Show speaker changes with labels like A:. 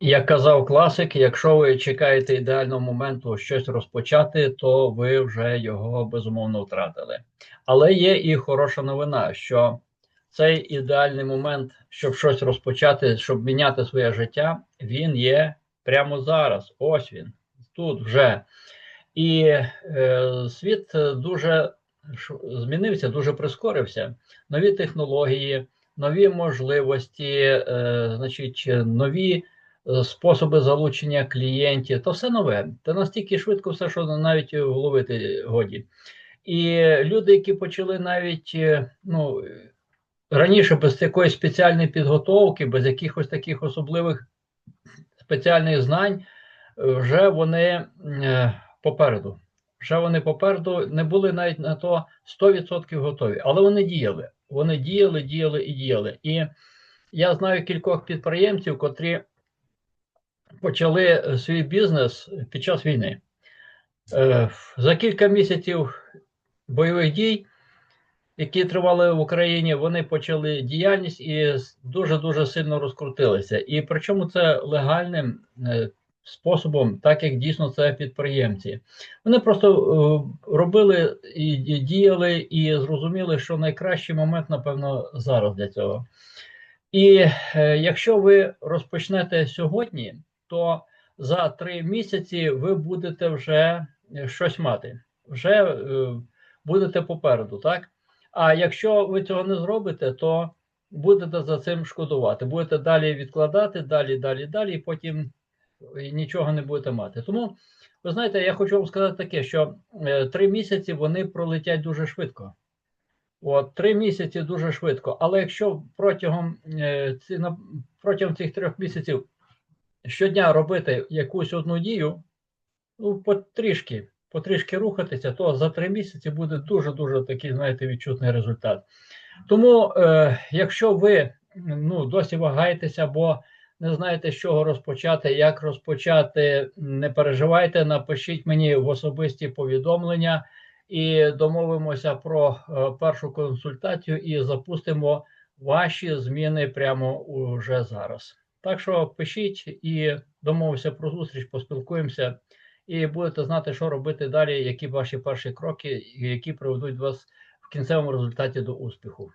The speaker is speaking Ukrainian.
A: Як казав класик, якщо ви чекаєте ідеального моменту щось розпочати, то ви вже його безумовно втратили. Але є і хороша новина, що цей ідеальний момент, щоб щось розпочати, щоб міняти своє життя, він є прямо зараз. Ось він, тут вже. І е, світ дуже змінився, дуже прискорився. Нові технології, нові можливості, е, значить, нові. Е, способи залучення клієнтів, то все нове. Та настільки швидко все, що навіть вловити годі. І люди, які почали навіть е, ну, раніше без якоїсь спеціальної підготовки, без якихось таких особливих спеціальних знань, вже вони е, попереду. Вже вони попереду не були навіть на то 100% готові, але вони діяли. Вони діяли, діяли і діяли. І я знаю кількох підприємців, котрі почали е, свій бізнес під час війни. Е, за кілька місяців бойових дій, які тривали в Україні, вони почали діяльність і дуже-дуже сильно розкрутилися. І причому це легальним е, способом, так як дійсно це підприємці. Вони просто робили і діяли, і зрозуміли, що найкращий момент, напевно, зараз для цього. І якщо ви розпочнете сьогодні, то за три місяці ви будете вже е, щось мати, вже е, будете попереду, так? А якщо ви цього не зробите, то будете за цим шкодувати. Будете далі відкладати, далі, далі, далі, і потім нічого не будете мати. Тому, ви знаєте, я хочу вам сказати таке, що е, три місяці вони пролетять дуже швидко. От, Три місяці дуже швидко. Але якщо протягом, протягом цих трьох місяців щодня робити якусь одну дію, ну, потрішки, потрішки рухатися, то за три місяці буде дуже-дуже такий, знаєте, відчутний результат. Тому, е, якщо ви ну, досі вагаєтеся, або не знаєте, з чого розпочати, як розпочати, не переживайте, напишіть мені в особисті повідомлення і домовимося про е, першу консультацію і запустимо ваші зміни прямо уже зараз. Так що пишіть і домовимося про зустріч, поспілкуємося, і будете знати, що робити далі, які ваші перші кроки, які приведуть вас в кінцевому результаті до успіху.